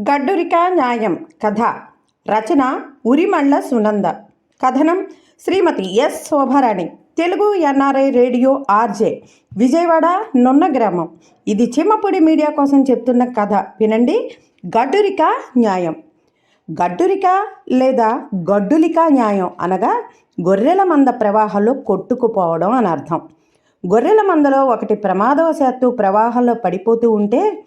గడ్డురికా న్యాయం కథ. రచన ఉరిమళ్ళ సునంద. కథనం Srimati S Shobharani. Telugu NRI radio RJ. Vijayawada Nunna గ్రామం. ఇది చిమ్మపొడి మీడియా కోసం చెప్తున్న కథ. వినండి. గడ్డురిక న్యాయం. గడ్డురిక లేదా గడ్డులిక న్యాయం అనగా గొర్రెల మంద ప్రవాహంలో కొట్టుకుపోవడం అని అర్థం. గొర్రెల మందలో ఒకటి ప్రమాదవశాత్తు ప్రవాహంలో పడిపోతూ ఉంటే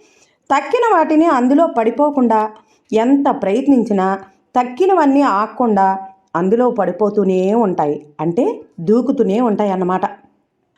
తక్కిన వాటిని అందులో పడిపోకుండా ఎంత ప్రయత్నించినా తక్కినవన్నీ ఆగకుండా అందులో పడిపోతూనే ఉంటాయి. అంటే దూకుతూనే ఉంటాయి అన్నమాట.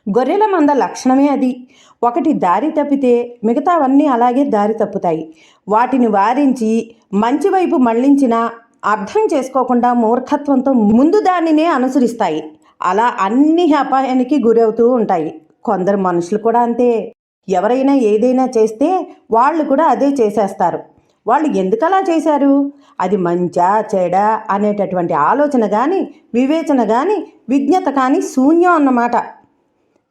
గొర్రెల మంద లక్షణమే అది. ఒకటి దారి తప్పితే మిగతావన్నీ అలాగే దారి తప్పుతాయి. వాటిని వారించి మంచి వైపు మళ్ళించినా అర్థం చేసుకోకుండా మూర్ఖత్వంతో ముందు దానినే అనుసరిస్తాయి. అలా అన్ని అపాయానికి గురవుతూ ఉంటాయి. కొందరు మనుషులు కూడా అంతే. ఎవరైనా ఏదైనా చేస్తే వాళ్ళు కూడా అదే చేసేస్తారు. వాళ్ళు ఎందుకు అలా చేశారు? అది మంచా చెడా అనేటటువంటి ఆలోచన కానీ వివేచన కానీ విజ్ఞత కానీ శూన్యం అన్నమాట.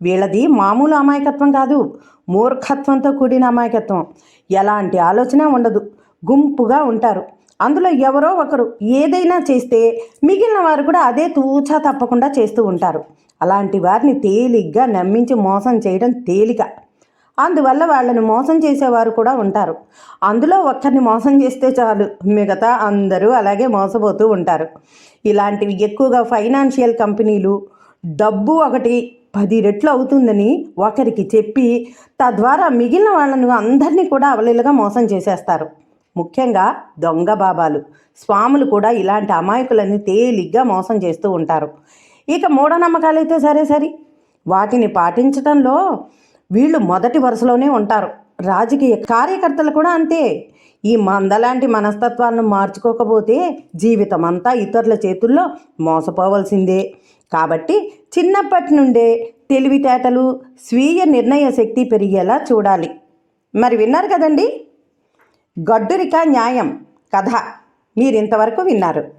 వీళ్ళది మామూలు అమాయకత్వం కాదు. మూర్ఖత్వంతో కూడిన అమాయకత్వం. ఎలాంటి ఆలోచన ఉండదు. గుంపుగా ఉంటారు. అందులో ఎవరో ఒకరు ఏదైనా చేస్తే మిగిలిన వారు కూడా అదే తూచా తప్పకుండా చేస్తూ ఉంటారు. అలాంటి వారిని తేలిగ్గా నమ్మించి మోసం చేయడం తేలిక. అందువల్ల వాళ్ళని మోసం చేసేవారు కూడా ఉంటారు. అందులో ఒక్కరిని మోసం చేస్తే చాలు. మిగతా అందరూ అలాగే మోసపోతూ ఉంటారు. ఇలాంటివి ఎక్కువగా ఫైనాన్షియల్ కంపెనీలు డబ్బు ఒకటి పది రెట్లు అవుతుందని ఒకరికి చెప్పి తద్వారా మిగిలిన వాళ్ళను అందరినీ కూడా అవలీలుగా మోసం చేసేస్తారు. ముఖ్యంగా దొంగ బాబాలు. స్వాములు కూడా ఇలాంటి అమాయకులని తేలిగ్గా మోసం చేస్తూ ఉంటారు. ఇక మూఢనమ్మకాలైతే సరే సరి. వాటిని పాటించడంలో వీళ్ళు మొదటి వరుసలోనే ఉంటారు. రాజకీయ కార్యకర్తలు కూడా అంతే. ఈ మందలాంటి మనస్తత్వాలను మార్చుకోకపోతే జీవితం అంతా ఇతరుల చేతుల్లో మోసపోవలసిందే. కాబట్టి చిన్నప్పటి నుండే తెలివితేటలు స్వీయ నిర్ణయ శక్తి పెరిగేలా చూడాలి. మరి విన్నారు కదండి? గడ్డురిక న్యాయం కథ. మీరు ఇంతవరకు విన్నారు.